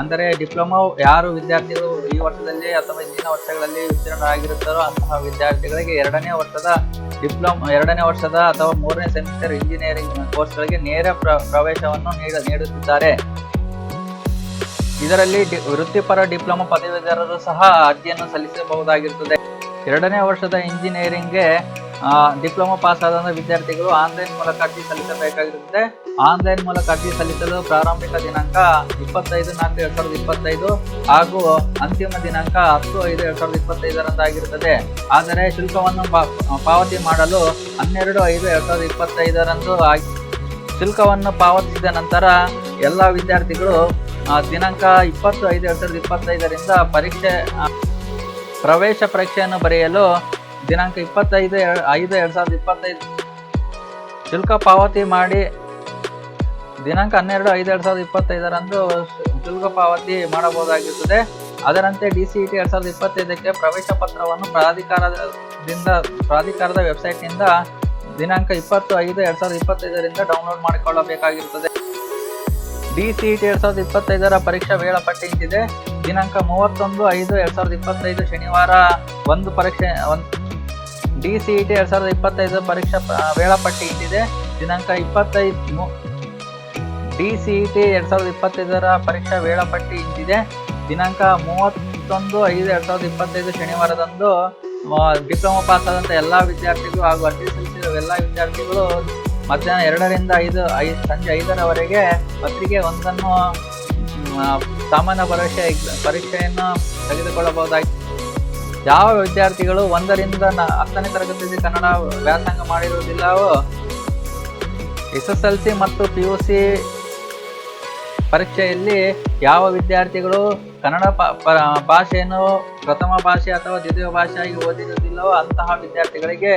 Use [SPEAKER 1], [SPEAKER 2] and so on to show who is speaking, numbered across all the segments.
[SPEAKER 1] ಅಂದರೆ ಡಿಪ್ಲೊಮಾ ಯಾರು ವಿದ್ಯಾರ್ಥಿಗಳು ಈ ವರ್ಷದಲ್ಲಿ ಅಥವಾ ಹಿಂದಿನ ವರ್ಷಗಳಲ್ಲಿ ಉತ್ತೀರ್ಣರಾಗಿರುತ್ತಾರೋ ಅಂತಹ ವಿದ್ಯಾರ್ಥಿಗಳಿಗೆ ಎರಡನೇ ವರ್ಷದ ಡಿಪ್ಲೊಮಾ, ಎರಡನೇ ವರ್ಷದ ಅಥವಾ ಮೂರನೇ ಸೆಮಿಸ್ಟರ್ ಇಂಜಿನಿಯರಿಂಗ್ ಕೋರ್ಸ್ಗಳಿಗೆ ನೇರ ಪ್ರ, ಪ್ರವೇಶವನ್ನು ನೀಡ, ನೀಡುತ್ತಿದ್ದಾರೆ. ಇದರಲ್ಲಿ ಡಿ- ವೃತ್ತಿಪರ ಡಿಪ್ಲೊಮಾ ಪದವೀಧರರು ಸಹ ಅರ್ಜಿಯನ್ನು ಸಲ್ಲಿಸಬಹುದಾಗಿರುತ್ತದೆ. ಎರಡನೇ ವರ್ಷದ ಇಂಜಿನಿಯರಿಂಗ್ಗೆ ಡಿಪ್ಲೊಮಾ ಪಾಸ್ ಆದ ವಿದ್ಯಾರ್ಥಿಗಳು ಆನ್ಲೈನ್ ಮೂಲಕ ಅರ್ಜಿ ಸಲ್ಲಿಸಬೇಕಾಗಿರುತ್ತದೆ ಆನ್ಲೈನ್ ಮೂಲಕ ಅರ್ಜಿ ಸಲ್ಲಿಸಲು ಪ್ರಾರಂಭಿಕ ದಿನಾಂಕ ಇಪ್ಪತ್ತೈದು ನಾಲ್ಕು ಎರಡ್ ಸಾವಿರದ ಇಪ್ಪತ್ತೈದು ಹಾಗೂ ಅಂತಿಮ ದಿನಾಂಕ ಹತ್ತು ಐದು ಎರಡ್ ಸಾವಿರದ ಇಪ್ಪತ್ತೈದರಂದಾಗಿರುತ್ತದೆ ಆದರೆ ಶುಲ್ಕವನ್ನು ಪಾವತಿ ಮಾಡಲು ಹನ್ನೆರಡು ಐದು ಎರಡ್ ಸಾವಿರದ ಇಪ್ಪತ್ತೈದರಂದು ಶುಲ್ಕವನ್ನು ಪಾವತಿಸಿದ ನಂತರ ಎಲ್ಲ ವಿದ್ಯಾರ್ಥಿಗಳು ದಿನಾಂಕ ಇಪ್ಪತ್ತು ಐದು ಎರಡ್ ಸಾವಿರದ ಇಪ್ಪತ್ತೈದರಿಂದ ಪರೀಕ್ಷೆ ಪ್ರವೇಶ ಪರೀಕ್ಷೆಯನ್ನು ಬರೆಯಲು ದಿನಾಂಕ ಇಪ್ಪತ್ತೈದು ಐದು, ಎರಡು ಸಾವಿರದ ಇಪ್ಪತ್ತೈದು. ಶುಲ್ಕ ಪಾವತಿ ಮಾಡಿ. ದಿನಾಂಕ ಹನ್ನೆರಡು, ಐದು, ಎರಡು ಸಾವಿರದ ಇಪ್ಪತ್ತೈದರಂದು ಶುಲ್ಕ ಪಾವತಿ ಮಾಡಬಹುದಾಗಿರುತ್ತದೆ. ಅದರಂತೆ ಡಿ ಸಿ ಟಿ ಎರಡು ಸಾವಿರದ ಇಪ್ಪತ್ತೈದಕ್ಕೆ ಪ್ರವೇಶ ಪತ್ರವನ್ನು ಪ್ರಾಧಿಕಾರದಿಂದ, ಪ್ರಾಧಿಕಾರದ ವೆಬ್ಸೈಟ್ನಿಂದ ದಿನಾಂಕ ಇಪ್ಪತ್ತು, ಐದು, ಎರಡು ಸಾವಿರದ ಇಪ್ಪತ್ತೈದರಿಂದ ಡೌನ್ಲೋಡ್ ಮಾಡಿಕೊಳ್ಳಬೇಕಾಗಿರುತ್ತದೆ. ಡಿ ಸಿ ಟಿ ಎರಡು ಸಾವಿರದ ಇಪ್ಪತ್ತೈದರ ಪರೀಕ್ಷಾ ವೇಳಾಪಟ್ಟಿ ಇಂತಿದೆ. ದಿನಾಂಕ ಮೂವತ್ತೊಂದು, ಐದು, ಎರಡು ಸಾವಿರದ ಇಪ್ಪತ್ತೈದು ಶನಿವಾರ ಒಂದು ಪರೀಕ್ಷೆ, ಒಂದು ಡಿ ಸಿ ಇ ಟಿ ಎರಡು ಸಾವಿರದ ಇಪ್ಪತ್ತೈದು ಪರೀಕ್ಷಾ ವೇಳಾಪಟ್ಟಿ ಇಟ್ಟಿದೆ ದಿನಾಂಕ ಇಪ್ಪತ್ತೈದು ಡಿ ಸಿ ಇ ಟಿ ಎರಡು ಸಾವಿರದ ಇಪ್ಪತ್ತೈದರ ಪರೀಕ್ಷಾ ವೇಳಾಪಟ್ಟಿ ಇಟ್ಟಿದೆ ದಿನಾಂಕ ಮೂವತ್ತೊಂದು ಐದು ಎರಡ್ ಸಾವಿರದ ಇಪ್ಪತ್ತೈದು ಶನಿವಾರದಂದು ಡಿಪ್ಲೊಮಾ ಪಾಸ್ ಆದಂಥ ಎಲ್ಲ ವಿದ್ಯಾರ್ಥಿಗಳು ಹಾಗೂ ಅರ್ಜಿ ಸಲ್ಲಿಸಿರುವ ಎಲ್ಲ ವಿದ್ಯಾರ್ಥಿಗಳು ಮಧ್ಯಾಹ್ನ ಎರಡರಿಂದ ಐದು ಐದು ಸಂಜೆ ಐದರವರೆಗೆ ಪತ್ರಿಕೆ ಒಂದನ್ನು ಸಾಮಾನ್ಯ ಪರೀಕ್ಷೆ, ಪರೀಕ್ಷೆಯನ್ನು ತೆಗೆದುಕೊಳ್ಳಬಹುದಾಗಿ ಯಾವ ವಿದ್ಯಾರ್ಥಿಗಳು ಒಂದರಿಂದ ಹತ್ತನೇ ತರಗತಿಯಲ್ಲಿ ಕನ್ನಡ ವ್ಯಾಸಂಗ ಮಾಡಿರುವುದಿಲ್ಲವೋ ಎಸ್ ಎಸ್ ಎಲ್ ಸಿ ಮತ್ತು ಪಿ ಯು ಸಿ ಪರೀಕ್ಷೆಯಲ್ಲಿ ಯಾವ ವಿದ್ಯಾರ್ಥಿಗಳು ಕನ್ನಡ ಭಾಷೆಯನ್ನು ಪ್ರಥಮ ಭಾಷೆ ಅಥವಾ ದ್ವಿತೀಯ ಭಾಷೆಯಾಗಿ ಓದಿರುವುದಿಲ್ಲವೋ, ಅಂತಹ ವಿದ್ಯಾರ್ಥಿಗಳಿಗೆ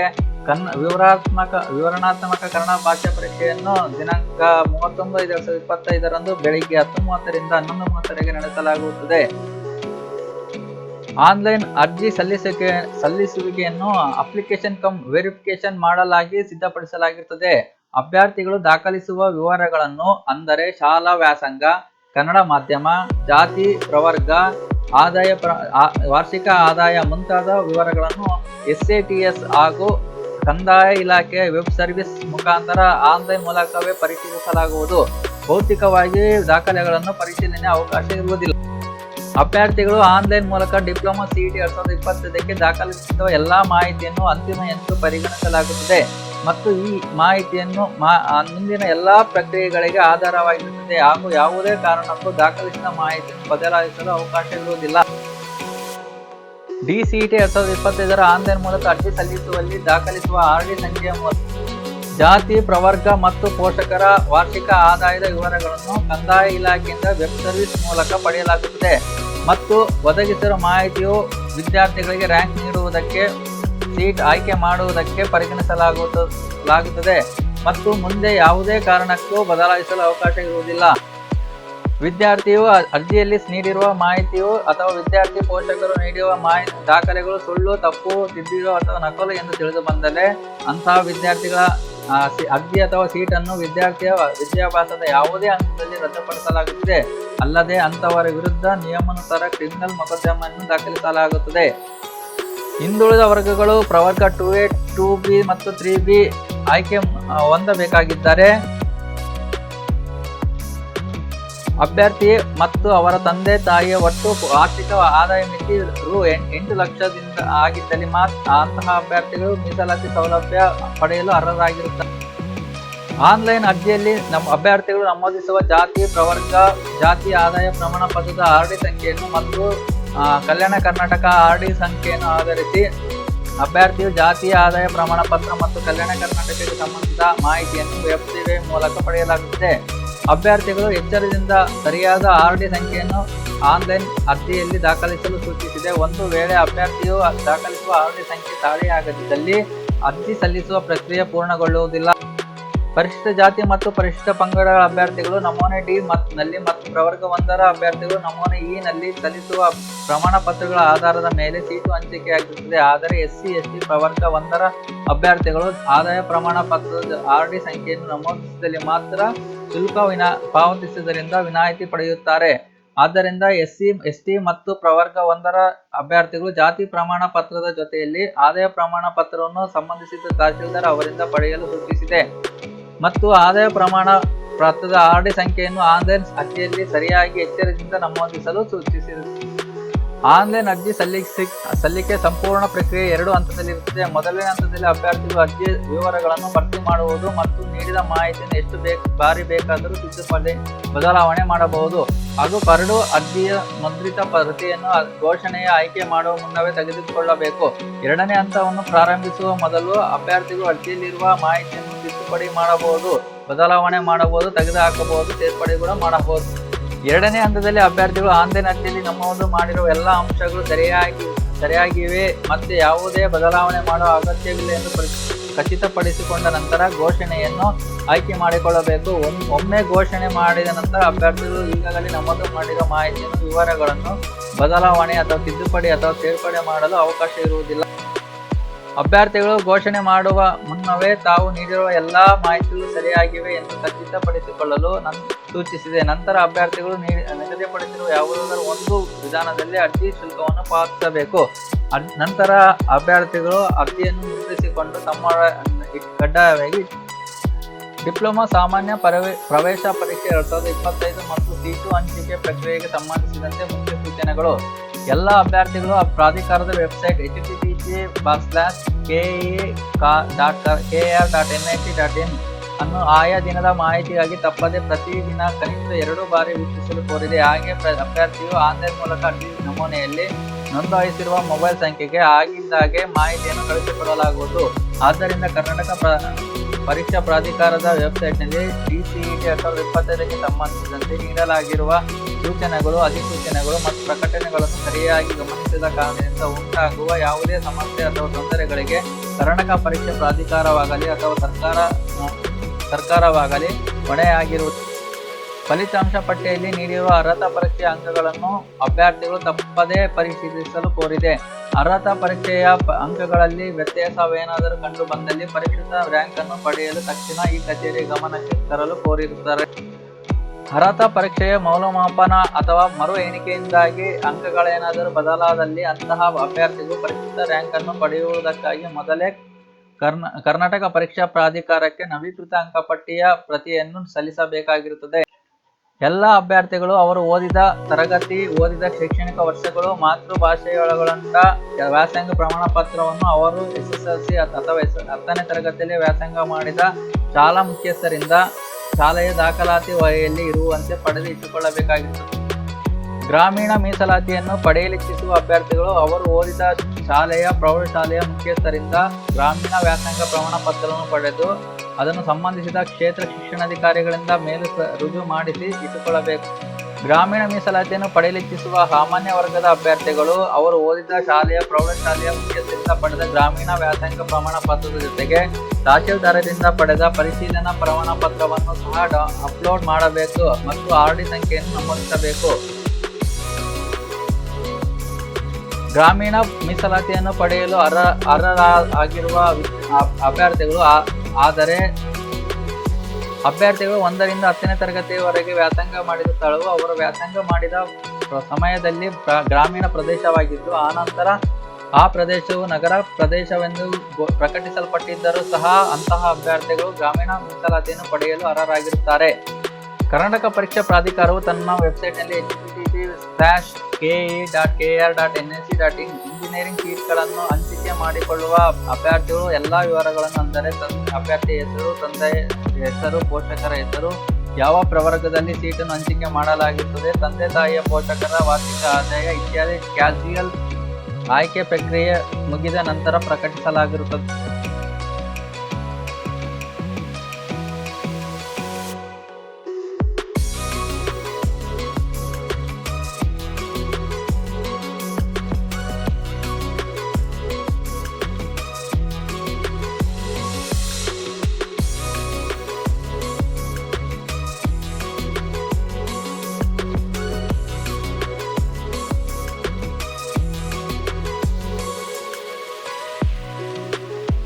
[SPEAKER 1] ಕನ್ನ ವಿವರಾತ್ಮಕ ವಿವರಣಾತ್ಮಕ ಕನ್ನಡ ಭಾಷಾ ಪರೀಕ್ಷೆಯನ್ನು ದಿನಾಂಕ ಮೂವತ್ತೊಂಬತ್ತು ಎರಡ್ ಸಾವಿರದ ಇಪ್ಪತ್ತೈದರಂದು ಬೆಳಿಗ್ಗೆ ಹತ್ತು ಮೂವತ್ತರಿಂದ ಹನ್ನೊಂದು ಮೂವತ್ತರಿಗೆ ನಡೆಸಲಾಗುತ್ತದೆ. ಆನ್ಲೈನ್ ಅರ್ಜಿ ಸಲ್ಲಿಸಿಕೆ ಸಲ್ಲಿಸುವಿಕೆಯನ್ನು ಅಪ್ಲಿಕೇಶನ್ ಕಮ್ ವೆರಿಫಿಕೇಶನ್ ಮಾಡಲಾಗಿ ಸಿದ್ಧಪಡಿಸಲಾಗಿರುತ್ತದೆ. ಅಭ್ಯರ್ಥಿಗಳು ದಾಖಲಿಸುವ ವಿವರಗಳನ್ನು ಅಂದರೆ ಶಾಲಾ ವ್ಯಾಸಂಗ, ಕನ್ನಡ ಮಾಧ್ಯಮ, ಜಾತಿ, ಪ್ರವರ್ಗ, ಆದಾಯ ಪ್ರ ವಾರ್ಷಿಕ ಆದಾಯ ಮುಂತಾದ ವಿವರಗಳನ್ನು ಎಸ್ ಎ ಟಿ ಎಸ್ ಹಾಗೂ ಕಂದಾಯ ಇಲಾಖೆ ವೆಬ್ ಸರ್ವಿಸ್ ಮುಖಾಂತರ ಆನ್ಲೈನ್ ಮೂಲಕವೇ ಪರಿಶೀಲಿಸಲಾಗುವುದು. ಭೌತಿಕವಾಗಿ ದಾಖಲೆಗಳನ್ನು ಪರಿಶೀಲನೆ ಅವಕಾಶ ಇರುವುದಿಲ್ಲ. ಅಭ್ಯರ್ಥಿಗಳು ಆನ್ಲೈನ್ ಮೂಲಕ ಡಿಪ್ಲೊಮಾ ಸಿಇಟಿ ಎರಡ್ ಸಾವಿರದ ಇಪ್ಪತ್ತೈದಕ್ಕೆ ದಾಖಲಿಸಿರುವ ಎಲ್ಲಾ ಮಾಹಿತಿಯನ್ನು ಅಂತಿಮ ಎಂದು ಪರಿಗಣಿಸಲಾಗುತ್ತದೆ. ಮತ್ತು ಈ ಮಾಹಿತಿಯನ್ನು ಮುಂದಿನ ಎಲ್ಲಾ ಪ್ರಕ್ರಿಯೆಗಳಿಗೆ ಆಧಾರವಾಗಿರುತ್ತದೆ ಹಾಗೂ ಯಾವುದೇ ಕಾರಣಕ್ಕೂ ದಾಖಲಿಸಿದ ಮಾಹಿತಿಯನ್ನು ಬದಲಾಯಿಸಲು ಅವಕಾಶ ಇರುವುದಿಲ್ಲ. ಡಿಸಿಇಟಿ ಎರಡ್ ಸಾವಿರದ ಇಪ್ಪತ್ತೈದರ ಆನ್ಲೈನ್ ಮೂಲಕ ಅರ್ಜಿ ಸಲ್ಲಿಸುವಲ್ಲಿ ದಾಖಲಿಸುವ ಆರ್ ಡಿ ಸಂಖ್ಯೆಯ ಮೂಲಕ ಜಾತಿ, ಪ್ರವರ್ಗ ಮತ್ತು ಪೋಷಕರ ವಾರ್ಷಿಕ ಆದಾಯದ ವಿವರಗಳನ್ನು ಕಂದಾಯ ಇಲಾಖೆಯಿಂದ ವೆಬ್ ಸರ್ವಿಸ್ ಮೂಲಕ ಪಡೆಯಲಾಗುತ್ತದೆ. ಮತ್ತು ಒದಗಿಸಿರುವ ಮಾಹಿತಿಯು ವಿದ್ಯಾರ್ಥಿಗಳಿಗೆ ರ್ಯಾಂಕ್ ನೀಡುವುದಕ್ಕೆ ಸೀಟ್ ಆಯ್ಕೆ ಮಾಡುವುದಕ್ಕೆ ಪರಿಗಣಿಸಲಾಗುತ್ತಲಾಗುತ್ತದೆ ಮತ್ತು ಮುಂದೆ ಯಾವುದೇ ಕಾರಣಕ್ಕೂ ಬದಲಾಯಿಸಲು ಅವಕಾಶ ಇರುವುದಿಲ್ಲ. ವಿದ್ಯಾರ್ಥಿಯು ಅರ್ಜಿಯಲ್ಲಿ ನೀಡಿರುವ ಮಾಹಿತಿಯು ಅಥವಾ ವಿದ್ಯಾರ್ಥಿ ಪೋಷಕರು ನೀಡಿರುವ ಮಾಹಿತಿ ದಾಖಲೆಗಳು ಸುಳ್ಳು, ತಪ್ಪು ತಿದ್ದಿರೋ ಅಥವಾ ನಕಲು ಎಂದು ತಿಳಿದು ಬಂದರೆ ಅಂತಹ ವಿದ್ಯಾರ್ಥಿಗಳ ಅರ್ಜಿ ಅಥವಾ ಸೀಟನ್ನು ವಿದ್ಯಾರ್ಥಿಯ ವಿದ್ಯಾಭ್ಯಾಸದ ಯಾವುದೇ ಹಂತದಲ್ಲಿ ರದ್ದುಪಡಿಸಲಾಗುತ್ತದೆ. ಅಲ್ಲದೆ ಅಂತವರ ವಿರುದ್ಧ ನಿಯಮಾನುಸಾರ ಕ್ರಿಮಿನಲ್ ಮೊಕದ್ದಮೆಯನ್ನು ದಾಖಲಿಸಲಾಗುತ್ತದೆ. ಹಿಂದುಳಿದ ವರ್ಗಗಳು ಪ್ರವರ್ಗ ಟೂ ಎ ಟೂ ಬಿ ಮತ್ತು ತ್ರೀ ಬಿ ಆಯ್ಕೆ ಹೊಂದಬೇಕಾಗಿದ್ದಾರೆ ಅಭ್ಯರ್ಥಿ ಮತ್ತು ಅವರ ತಂದೆ ತಾಯಿಯ ಒಟ್ಟು ವಾರ್ಷಿಕ ಆದಾಯ ಮಿತಿ ರು ಎಂಟು ಲಕ್ಷದಿಂದ ಆಗಿದ್ದಲ್ಲಿ ಮಾತ್ರ ಅಂತಹ ಅಭ್ಯರ್ಥಿಗಳು ಮೀಸಲಾತಿ ಸೌಲಭ್ಯ ಪಡೆಯಲು ಅರ್ಹರಾಗಿರುತ್ತಾರೆ. ಆನ್ಲೈನ್ ಅರ್ಜಿಯಲ್ಲಿ ನಮ್ಮ ಅಭ್ಯರ್ಥಿಗಳು ನಮೂದಿಸುವ ಜಾತಿ, ಪ್ರವರ್ಗ, ಜಾತಿ ಆದಾಯ ಪ್ರಮಾಣ ಪತ್ರದ ಆರ್ ಡಿ ಸಂಖ್ಯೆಯನ್ನು ಮತ್ತು ಕಲ್ಯಾಣ ಕರ್ನಾಟಕ ಆರ್ ಡಿ ಸಂಖ್ಯೆಯನ್ನು ಆಧರಿಸಿ ಅಭ್ಯರ್ಥಿಯು ಜಾತಿಯ ಆದಾಯ ಪ್ರಮಾಣ ಪತ್ರ ಮತ್ತು ಕಲ್ಯಾಣ ಕರ್ನಾಟಕಕ್ಕೆ ಸಂಬಂಧಿಸಿದ ಮಾಹಿತಿಯನ್ನು ವೆಬ್ ಸೇವೆ ಮೂಲಕ ಪಡೆಯಲಾಗುತ್ತದೆ. ಅಭ್ಯರ್ಥಿಗಳು ಎಚ್ಚರದಿಂದ ಸರಿಯಾದ ಆರ್ ಡಿ ಸಂಖ್ಯೆಯನ್ನು ಆನ್ಲೈನ್ ಅರ್ಜಿಯಲ್ಲಿ ದಾಖಲಿಸಲು ಸೂಚಿಸಿದೆ. ಒಂದು ವೇಳೆ ಅಭ್ಯರ್ಥಿಯು ದಾಖಲಿಸುವ ಆರ್ ಡಿ ಸಂಖ್ಯೆ ತಾಳೆಯಾಗದಿದ್ದಲ್ಲಿ ಅರ್ಜಿ ಸಲ್ಲಿಸುವ ಪ್ರಕ್ರಿಯೆ ಪೂರ್ಣಗೊಳ್ಳುವುದಿಲ್ಲ. ಪರಿಶಿಷ್ಟ ಜಾತಿ ಮತ್ತು ಪರಿಶಿಷ್ಟ ಪಂಗಡ ಅಭ್ಯರ್ಥಿಗಳು ನಮೂನೆ ಡಿ ಮತ್ತು ನಲ್ಲಿ ಮತ್ತು ಪ್ರವರ್ಗ ಒಂದರ ಅಭ್ಯರ್ಥಿಗಳು ನಮೂನೆ ಇ ನಲ್ಲಿ ಸಲ್ಲಿಸುವ ಪ್ರಮಾಣ ಪತ್ರಗಳ ಆಧಾರದ ಮೇಲೆ ಸೀಟು ಹಂಚಿಕೆಯಾಗುತ್ತದೆ. ಆದರೆ ಎಸ್ ಸಿ, ಎಸ್ ಟಿ ಪ್ರವರ್ಗ ಒಂದರ ಅಭ್ಯರ್ಥಿಗಳು ಆದಾಯ ಪ್ರಮಾಣ ಪತ್ರದ ಆರ್ ಡಿ ಸಂಖ್ಯೆಯನ್ನು ನಮೂದಿಸಿದಲ್ಲಿ ಮಾತ್ರ ಶುಲ್ಕ ವಿನಾ ಪಾವತಿಸುವುದರಿಂದ ವಿನಾಯಿತಿ ಪಡೆಯುತ್ತಾರೆ. ಆದ್ದರಿಂದ ಎಸ್ಸಿ ಎಸ್ಟಿ ಮತ್ತು ಪ್ರವರ್ಗ ಒಂದರ ಅಭ್ಯರ್ಥಿಗಳು ಜಾತಿ ಪ್ರಮಾಣ ಪತ್ರದ ಜೊತೆಯಲ್ಲಿ ಆದಾಯ ಪ್ರಮಾಣ ಪತ್ರವನ್ನು ಸಂಬಂಧಿಸಿದ ತಹಶೀಲ್ದಾರ್ ಅವರಿಂದ ಪಡೆಯಲು ಸೂಚಿಸಿದೆ. ಮತ್ತು ಆದಾಯ ಪ್ರಮಾಣ ಪತ್ರದ ಆರ್ಡಿ ಸಂಖ್ಯೆಯನ್ನು ಆನ್ಲೈನ್ ಅರ್ಜಿಯಲ್ಲಿ ಸರಿಯಾಗಿ ಎಚ್ಚರದಿಂದ ನಮೂದಿಸಲು ಸೂಚಿಸಿದೆ. ಆನ್ಲೈನ್ ಅರ್ಜಿ ಸಲ್ಲಿಸಿ ಸಲ್ಲಿಕೆ ಸಂಪೂರ್ಣ ಪ್ರಕ್ರಿಯೆ ಎರಡು ಹಂತದಲ್ಲಿರುತ್ತದೆ. ಮೊದಲನೇ ಹಂತದಲ್ಲಿ ಅಭ್ಯರ್ಥಿಗಳು ಅರ್ಜಿ ವಿವರಗಳನ್ನು ಭರ್ತಿ ಮಾಡುವುದು ಮತ್ತು ನೀಡಿದ ಮಾಹಿತಿಯನ್ನು ಎಷ್ಟು ಬೇಕು ಬಾರಿ ಬೇಕಾದರೂ ತಿದ್ದುಪಡಿ ಬದಲಾವಣೆ ಮಾಡಬಹುದು. ಹಾಗೂ ಕರಡು ಅರ್ಜಿಯ ಮುದ್ರಿತ ಪ್ರತಿಯನ್ನು ಘೋಷಣೆಯ ಆಯ್ಕೆ ಮಾಡುವ ಮುನ್ನವೇ ತೆಗೆದುಕೊಳ್ಳಬೇಕು. ಎರಡನೇ ಹಂತವನ್ನು ಪ್ರಾರಂಭಿಸುವ ಮೊದಲು ಅಭ್ಯರ್ಥಿಗಳು ಅರ್ಜಿಯಲ್ಲಿರುವ ಮಾಹಿತಿಯನ್ನು ತಿದ್ದುಪಡಿ ಮಾಡಬಹುದು, ಬದಲಾವಣೆ ಮಾಡಬಹುದು, ತೆಗೆದುಹಾಕಬಹುದು ಸೇರ್ಪಡೆ ಕೂಡ ಮಾಡಬಹುದು. ಎರಡನೇ ಹಂತದಲ್ಲಿ ಅಭ್ಯರ್ಥಿಗಳು ಆನ್ಲೈನ್ ಅರ್ಜಿಯಲ್ಲಿ ನಮೂದು ಮಾಡಿರುವ ಎಲ್ಲ ಅಂಶಗಳು ಸರಿಯಾಗಿ ಸರಿಯಾಗಿವೆ ಮತ್ತೆ ಯಾವುದೇ ಬದಲಾವಣೆ ಮಾಡುವ ಅಗತ್ಯವಿಲ್ಲ ಎಂದು ಖಚಿತಪಡಿಸಿಕೊಂಡ ನಂತರ ಘೋಷಣೆಯನ್ನು ಆಯ್ಕೆ ಮಾಡಿಕೊಳ್ಳಬೇಕು. ಒಮ್- ಒಮ್ಮೆ ಘೋಷಣೆ ಮಾಡಿದ ನಂತರ ಅಭ್ಯರ್ಥಿಗಳು ಈಗಾಗಲೇ ನಮ್ಮದು ಮಾಡಿರುವ ಮಾಹಿತಿಯನ್ನು, ವಿವರಗಳನ್ನು ಬದಲಾವಣೆ ಅಥವಾ ತಿದ್ದುಪಡಿ ಅಥವಾ ಸೇರ್ಪಡೆ ಮಾಡಲು ಅವಕಾಶ ಇರುವುದಿಲ್ಲ. ಅಭ್ಯರ್ಥಿಗಳು ಘೋಷಣೆ ಮಾಡುವ ಮುನ್ನವೇ ತಾವು ನೀಡಿರುವ ಎಲ್ಲಾ ಮಾಹಿತಿಗಳು ಸರಿಯಾಗಿವೆ ಎಂದು ಖಚಿತಪಡಿಸಿಕೊಳ್ಳಲು ಸೂಚಿಸಿದೆ. ನಂತರ ಅಭ್ಯರ್ಥಿಗಳು ನಿಗದಿಪಡಿಸಿರುವ ಯಾವುದಾದರೂ ಒಂದು ವಿಧಾನದಲ್ಲಿ ಅರ್ಜಿ ಶುಲ್ಕವನ್ನು ಪಾವತಿಸಬೇಕು. ನಂತರ ಅಭ್ಯರ್ಥಿಗಳು ಅರ್ಜಿಯನ್ನು ಮುದ್ರಿಸಿಕೊಂಡು ತಮ್ಮ ಕಡ್ಡಾಯವಾಗಿ ಡಿಪ್ಲೊಮಾ ಸಾಮಾನ್ಯ ಪರವೆ- ಪ್ರವೇಶ ಪರೀಕ್ಷೆ ಎರಡ್ ಸಾವಿರದ ಇಪ್ಪತ್ತೈದು ಮತ್ತು ಸೀಟು ಹಂಚಿಕೆ ಪ್ರಕ್ರಿಯೆಗೆ ಸಂಬಂಧಿಸಿದಂತೆ ಮುಖ್ಯ ಸೂಚನೆಗಳು. ಎಲ್ಲ ಅಭ್ಯರ್ಥಿಗಳು ಪ್ರಾಧಿಕಾರದ website H T P G slash K dot K R dot N I C dot in ಅನ್ನು ಆಯಾ ದಿನದ ಮಾಹಿತಿಗಾಗಿ ತಪ್ಪದೆ ಪ್ರತಿದಿನ ಕನಿಷ್ಠ ಎರಡು ಬಾರಿ ವೀಕ್ಷಿಸಲು ಕೋರಿದೆ. ಹಾಗೆ ಅಭ್ಯರ್ಥಿಯು ಆನ್ಲೈನ್ ಮೂಲಕ ಅರ್ಜಿ ನಮೂನೆಯಲ್ಲಿ ನೋಂದಾಯಿಸಿರುವ ಮೊಬೈಲ್ ಸಂಖ್ಯೆಗೆ ಆಗಿದ್ದಾಗೆ ಮಾಹಿತಿಯನ್ನು ಕಳುಹಿಸಿಕೊಡಲಾಗುವುದು. ಆದ್ದರಿಂದ ಕರ್ನಾಟಕ ಪ್ರ- ಪರೀಕ್ಷಾ ಪ್ರಾಧಿಕಾರದ ವೆಬ್ಸೈಟ್ನಲ್ಲಿ ಡಿಸಿಇಟಿ ಎರಡ್ ಸಾವಿರದ ಇಪ್ಪತ್ತೈದಕ್ಕೆ ಸಂಬಂಧಿಸಿದಂತೆ ನೀಡಲಾಗಿರುವ ಸೂಚನೆಗಳು, ಅಧಿಸೂಚನೆಗಳು ಮತ್ತು ಪ್ರಕಟಣೆಗಳನ್ನು ಸರಿಯಾಗಿ ಗಮನಿಸಿದ ಕಾರಣದಿಂದ ಉಂಟಾಗುವ ಯಾವುದೇ ಸಮಸ್ಯೆ ಅಥವಾ ತೊಂದರೆಗಳಿಗೆ ಕರ್ನಾಟಕ ಪರೀಕ್ಷೆ ಪ್ರಾಧಿಕಾರವಾಗಲಿ ಅಥವಾ ಸರ್ಕಾರ, ಸರ್ಕಾರವಾಗಲಿ ಹೊಣೆಯಾಗಿರುವ ಫಲಿತಾಂಶ ಪಟ್ಟಿಯಲ್ಲಿ ನೀಡಿರುವ ಅರ್ಹತಾ ಪರೀಕ್ಷೆಯ ಅಂಕಗಳನ್ನು ಅಭ್ಯರ್ಥಿಗಳು ತಪ್ಪದೇ ಪರಿಶೀಲಿಸಲು ಕೋರಿದೆ. ಅರ್ಹತಾ ಪರೀಕ್ಷೆಯ ಅಂಕಗಳಲ್ಲಿ ವ್ಯತ್ಯಾಸವೇನಾದರೂ ಕಂಡು ಬಂದಲ್ಲಿ ಪರೀಕ್ಷಿತ ರ್ಯಾಂಕ್ ಅನ್ನು ಪಡೆಯಲು ತಕ್ಷಣ ಈ ಕಚೇರಿ ಗಮನಕ್ಕೆ ತರಲು ಕೋರಿರುತ್ತಾರೆ. ಅರ್ಹತಾ ಪರೀಕ್ಷೆಯ ಮೌಲ್ಯಮಾಪನ ಅಥವಾ ಮರು ಎಣಿಕೆಯಿಂದಾಗಿ ಅಂಕಗಳೇನಾದರೂ ಬದಲಾದಲ್ಲಿ ಅಂತಹ ಅಭ್ಯರ್ಥಿಗಳು ಪರಿಷ್ಕೃತ ರ್ಯಾಂಕ್ ಅನ್ನು ಪಡೆಯುವುದಕ್ಕಾಗಿ ಮೊದಲೇ ಕರ್ನಾ, ಕರ್ನಾಟಕ ಪರೀಕ್ಷಾ ಪ್ರಾಧಿಕಾರಕ್ಕೆ ನವೀಕೃತ ಅಂಕಪಟ್ಟಿಯ ಪ್ರತಿಯನ್ನು ಸಲ್ಲಿಸಬೇಕಾಗಿರುತ್ತದೆ. ಎಲ್ಲ ಅಭ್ಯರ್ಥಿಗಳು ಅವರು ಓದಿದ ತರಗತಿ, ಓದಿದ ಶೈಕ್ಷಣಿಕ ವರ್ಷಗಳು, ಮಾತೃಭಾಷೆಯೊಳಗೊಂಡ ವ್ಯಾಸಂಗ ಪ್ರಮಾಣ ಪತ್ರವನ್ನು ಅವರು ಎಸ್ ಎಸ್ ಎಲ್ ಸಿ ಅಥವಾ ಹತ್ತನೇ ತರಗತಿಯಲ್ಲಿ ವ್ಯಾಸಂಗ ಮಾಡಿದ ಶಾಲಾ ಮುಖ್ಯಸ್ಥರಿಂದ ಶಾಲೆಯ ದಾಖಲಾತಿ ವಹಿಯಲ್ಲಿ ಇರುವಂತೆ ಪಡೆದು ಇಟ್ಟುಕೊಳ್ಳಬೇಕಾಗಿತ್ತು. ಗ್ರಾಮೀಣ ಮೀಸಲಾತಿಯನ್ನು ಪಡೆಯಲಿಚ್ಛಿಸುವ ಅಭ್ಯರ್ಥಿಗಳು ಅವರು ಓದಿದ ಶಾಲೆಯ ಪ್ರೌಢಶಾಲೆಯ ಮುಖ್ಯಸ್ಥರಿಂದ ಗ್ರಾಮೀಣ ವ್ಯಾಸಂಗ ಪ್ರಮಾಣ ಪತ್ರವನ್ನು ಪಡೆದು ಅದನ್ನು ಸಂಬಂಧಿಸಿದ ಕ್ಷೇತ್ರ ಶಿಕ್ಷಣಾಧಿಕಾರಿಗಳಿಂದ ಮೇಲು ರುಜು ಮಾಡಿಸಿ ಇಟ್ಟುಕೊಳ್ಳಬೇಕು. ಗ್ರಾಮೀಣ ಮೀಸಲಾತಿಯನ್ನು ಪಡೆಯಲಿಚ್ಛಿಸುವ ಸಾಮಾನ್ಯ ವರ್ಗದ ಅಭ್ಯರ್ಥಿಗಳು ಅವರು ಓದಿದ ಶಾಲೆಯ ಪ್ರೌಢಶಾಲೆಯ ಮುಖ್ಯಸ್ಥರಿಂದ ಪಡೆದ ಗ್ರಾಮೀಣ ವ್ಯಾಸಂಗ ಪ್ರಮಾಣ ಪತ್ರದ ಜೊತೆಗೆ ತಹಶೀಲ್ದಾರರಿಂದ ಪಡೆದ ಪರಿಶೀಲನಾ ಪ್ರಮಾಣ ಪತ್ರವನ್ನು ಸಹ ಅಪ್ಲೋಡ್ ಮಾಡಬೇಕು ಮತ್ತು ಆರ್ಡಿ ಸಂಖ್ಯೆಯನ್ನು ನಮೂದಿಸಬೇಕು. ಗ್ರಾಮೀಣ ಮೀಸಲಾತಿಯನ್ನು ಪಡೆಯಲು ಅರ್ಹ ಅರ್ಹರಾಗಿರುವ ಅಭ್ಯರ್ಥಿಗಳು ಆದರೆ ಅಭ್ಯರ್ಥಿಗಳು ಒಂದರಿಂದ ಹತ್ತನೇ ತರಗತಿಯವರೆಗೆ ವ್ಯಾಸಂಗ ಮಾಡಿದ ಸ್ಥಳವು ಅವರು ವ್ಯಾಸಂಗ ಮಾಡಿದ ಸಮಯದಲ್ಲಿ ಗ್ರಾಮೀಣ ಪ್ರದೇಶವಾಗಿದ್ದು, ಆನಂತರ ಆ ಪ್ರದೇಶವು ನಗರ ಪ್ರದೇಶವೆಂದು ಪ್ರಕಟಿಸಲ್ಪಟ್ಟಿದ್ದರೂ ಸಹ ಅಂತಹ ಅಭ್ಯರ್ಥಿಗಳು ಗ್ರಾಮೀಣ ಮೀಸಲಾತಿಯನ್ನು ಪಡೆಯಲು ಅರ್ಹರಾಗಿರುತ್ತಾರೆ. ಕರ್ನಾಟಕ ಪರೀಕ್ಷಾ ಪ್ರಾಧಿಕಾರವು ತನ್ನ ವೆಬ್ಸೈಟ್ನಲ್ಲಿ H T T slash K E dot K R dot N S C dot in engineering ಸೀಟ್ಗಳನ್ನು ಹಂಚಿಕೆ ಮಾಡಿಕೊಳ್ಳುವ ಅಭ್ಯರ್ಥಿಗಳು ಎಲ್ಲ ವಿವರಗಳನ್ನು ಅಂದರೆ ತನ್- ಅಭ್ಯರ್ಥಿ ಹೆಸರು ತಂದೆ ಹೆಸರು, ಪೋಷಕರ ಹೆಸರು, ಯಾವ ಪ್ರವರ್ಗದಲ್ಲಿ ಸೀಟನ್ನು ಹಂಚಿಕೆ ಮಾಡಲಾಗಿರುತ್ತದೆ ತಂದೆ ತಾಯಿಯ ಪೋಷಕರ ವಾರ್ಷಿಕ ಆದಾಯ ಇತ್ಯಾದಿ ಕ್ಯಾಶುಯಲ್ ಆಯ್ಕೆ ಪ್ರಕ್ರಿಯೆ ಮುಗಿದ ನಂತರ ಪ್ರಕಟಿಸಲಾಗಿರುತ್ತದೆ.